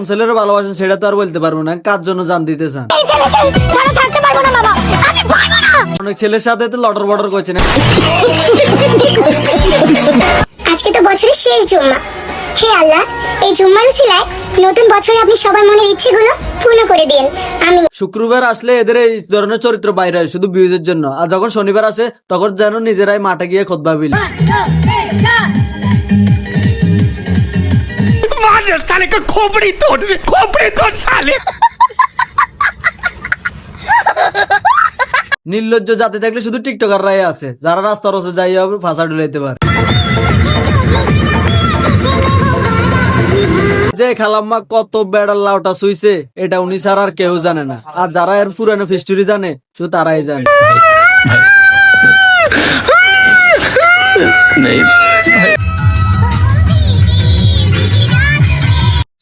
কোন ছেলের ভালোবাসেন সেটা তো আর বলতে পারব না। কার জন্য জান দিতে চান অনেক ছেলের সাথে তো লটর বটর করছে না আজকে তো বছরের শেষ জুম্মা। হে আল্লাহ এই জুম্মার উসিলায় নতুন বছরে আপনি সবার মনের ইচ্ছেগুলো পূর্ণ করে দিন। আমি শুক্রবার আসলে এদের এই ধরনের চরিত্র বাইরে হয় শুধু বিউজের জন্য। আর যখন শনিবার আসে তখন যেন নিজেরাই মাঠে গিয়ে খোদবা রে সালে খোপড়ি তোর খোপড়ি তোর সালে। নির্লজ্জ জাতি থাকলে শুধু টিকটকার রায় আছে, যারা রাস্তার ওসে যাই হবে ফাঁসা ডুলাইতে পারে। যে খালাম্মা কত বেড়ার লাউটা শুইছে এটা উনি ছাড়া আর কেউ জানে না। আর যারা এর পুরানো ফিস্টরি জানে শুধু তারাই জানে।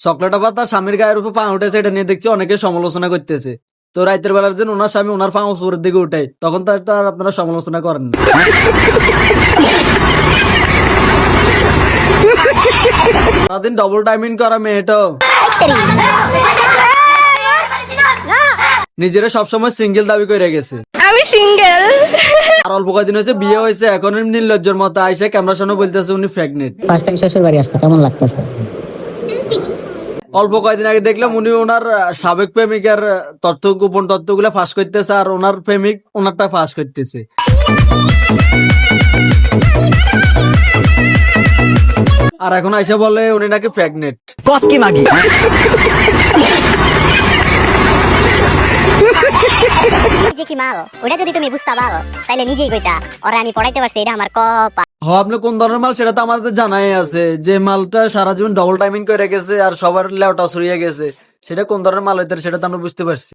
চকলেট আবার তার স্বামীর গায়ের উপর পা উঠেছে এটা নিয়ে দেখছি অনেকে সমালোচনা করতেছে। তো রাতের বেলার দিন ওনার স্বামী ওনার পা উপরের দিকে উঠায় তখন তার তার আপনারা সমালোচনা করেন না। সারাদিন ডবল টাইমিং করা মেয়েটাও নিজেরা সবসময় সিঙ্গেল দাবি করে গেছে। আমি সিঙ্গেল আর অল্প কদিন হয়েছে বিয়ে হয়েছে এখন নির্লজ্জর মতো আইসে ক্যামেরার সামনে বলতেছে উনি প্রেগনেন্ট ফার্স্ট টাইম শ্বশুর বাড়ি আসছে কেমন লাগতেছে? অল্প কয়েকদিন আগে দেখলাম উনি ওনার সাবেক প্রেমিকার তথ্য, গোপন তথ্যগুলো ফাঁস করতেছে আর ওনার প্রেমিক ওনারটা ফাঁস করতেছে। আর এখন আইসা বলে উনি নাকি প্রেগনেন্ট যে কি মাল? ওটা যদি তুমি পারো নিজেই কইতা আমি পড়াইতে পারছি, এটা আমার কপা হ, আপনি কোন ধরনের মাল? সেটা তো আমাদের জানাই আছে। যে মালটা সারা জীবন ডবল টাইমিং করে গেছে আর সবার লেওটা সরিয়ে গেছে, সেটা কোন ধরনের মাল হইতে সেটা তো আমরা বুঝতে পারছি।